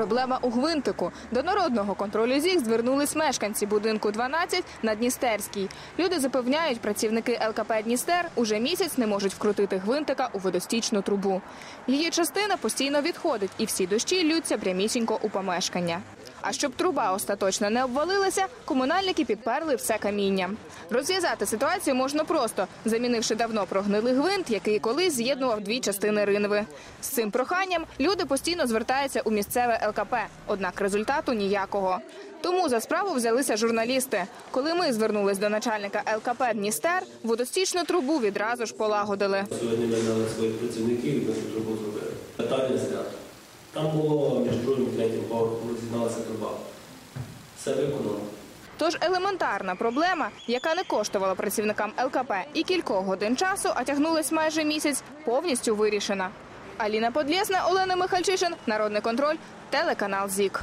Проблема у гвинтику. До народного контролю ЗІК звернулись мешканці будинку 12 на Дністерській. Люди запевняють, працівники ЛКП Дністер уже місяць не можуть вкрутити гвинтика у водостічну трубу. Її частина постійно відходить, і всі дощі ллються прямісінько у помешкання. А щоб труба остаточно не обвалилася, комунальники підперли все каміння. Розв'язати ситуацію можна просто, замінивши давно прогнилий гвинт, який колись з'єднував дві частини ринви. З цим проханням люди постійно звертаються у місцеве ЛКП, однак результату ніякого. Тому за справу взялися журналісти. Коли ми звернулись до начальника ЛКП Дністер, водостічну трубу відразу ж полагодили. Сьогодні ми дали своїх працівників і ми цю трубу зробили. Питання знято. Там було між другим і третім поверхом розігналася труба. Все виконано. Тож елементарна проблема, яка не коштувала працівникам ЛКП і кількох годин часу, а тягнулась майже місяць, повністю вирішена. Аліна Подлєсна, Олена Михальчишин, Народний контроль, телеканал ЗІК.